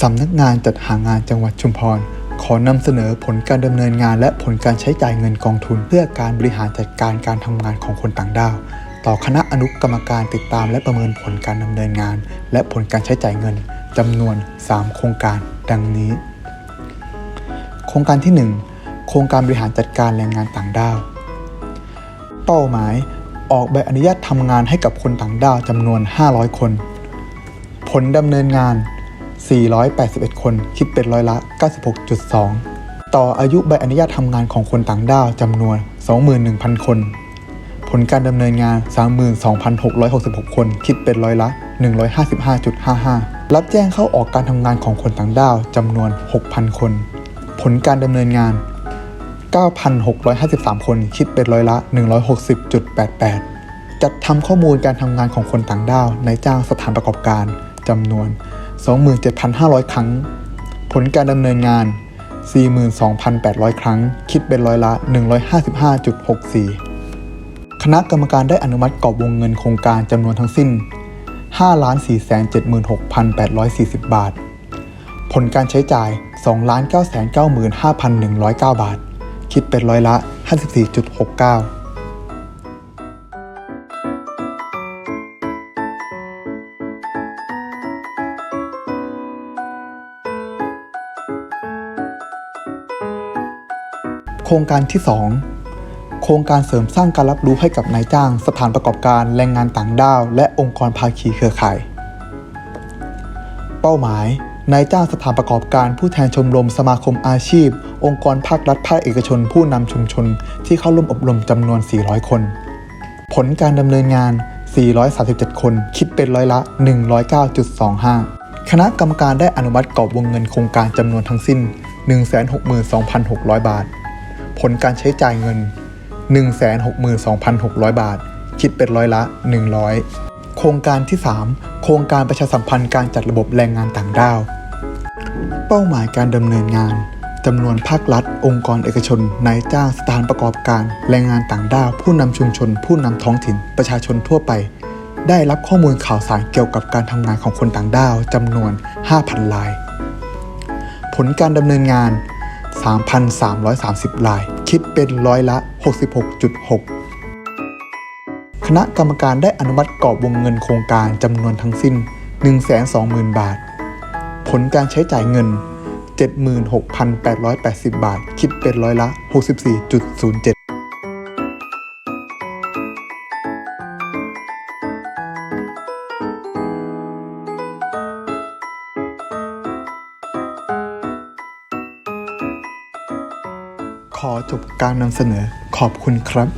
สำนักงานจัดหางานจังหวัดชุมพร ขอนำเสนอผลการดำเนินงานและผลการใช้จ่ายเงินกองทุน เพื่อการบริหารจัดการการทำงานของคนต่างด้าว ต่อคณะอนุกรรมการติดตามและประเมินผลการดำเนินงาน และผลการใช้จ่ายเงินจำนวน 3 โครงการ ดังนี้ โครงการที่ 1 โครงการบริหารจัดการแรงงานต่างด้าว เป้าหมาย ออกใบอนุญาตทำงานให้กับคนต่างด้าวจำนวน 500 คน ผลดำเนินงาน 481 คน คิดเป็นร้อยละ 96.2 ต่ออายุใบอนุญาตทำงานของคนต่างด้าวจำนวน 21,000 คน ผลการดำเนินงาน 32,666 คน คิดเป็นร้อยละ 155.55 รับแจ้งเข้าออกการทำงานของคนต่างด้าวจำนวน 6,000 คน ผลการดำเนินงาน 9,653 คน คิดเป็นร้อยละ 160.88 จัดทำข้อมูลการทำงานของคนต่างด้าวในจ้างสถานประกอบการจำนวน 27,500 ครั้ง ผลการดำเนินงาน 42,800 ครั้ง คิดเป็นร้อยละ 155.64 คณะกรรมการได้อนุมัติกรอบวงเงินโครงการจำนวนทั้งสิ้น 5,476,840 บาท ผลการใช้จ่าย 2,995,109 บาท คิดเป็นร้อยละ 54.69 โครงการที่ 2 โครงการเสริมสร้างการรับรู้ให้กับนายจ้าง สถานประกอบการแรงงานต่างด้าว และองค์กรภาคีเครือข่าย เป้าหมายนายจ้างสถานประกอบการผู้แทนชมรมสมาคมอาชีพ องค์กรภาครัฐภาคเอกชน ผู้นำชุมชน ที่เข้าร่วมอบรมจำนวน 400 คน ผลการดำเนินงาน 437 คน คิดเป็นร้อยละ 109.25 คณะกรรมการได้อนุมัติกรอบวงเงินโครงการจำนวนทั้งสิ้น 162,600 บาท ผลการใช้จ่ายเงิน 162,600 บาท คิดเป็นร้อยละ 100 โครงการที่ 3 โครงการประชาสัมพันธ์การจัดระบบแรงงานต่างด้าว เป้าหมายการดำเนินงานจำนวนภาครัฐ องค์กรเอกชนนายจ้างสถานประกอบการ แรงงานต่างด้าว ผู้นำชุมชน ผู้นำท้องถิ่น ประชาชนทั่วไป ได้รับข้อมูลข่าวสารเกี่ยวกับการทำงานของคนต่างด้าวจำนวน 5,000ลาย ผลการดำเนินงาน 3,330ลาย คิดเป็นร้อยละ 66.6 คณะกรรมการได้อนุมัติกรอบวงเงินโครงการจำนวนทั้งสิ้น 120,000 บาท ผลการใช้จ่ายเงิน 76,880 บาท คิดเป็นร้อยละ 64.07 อจบการนำเสนอขอบคุณครับ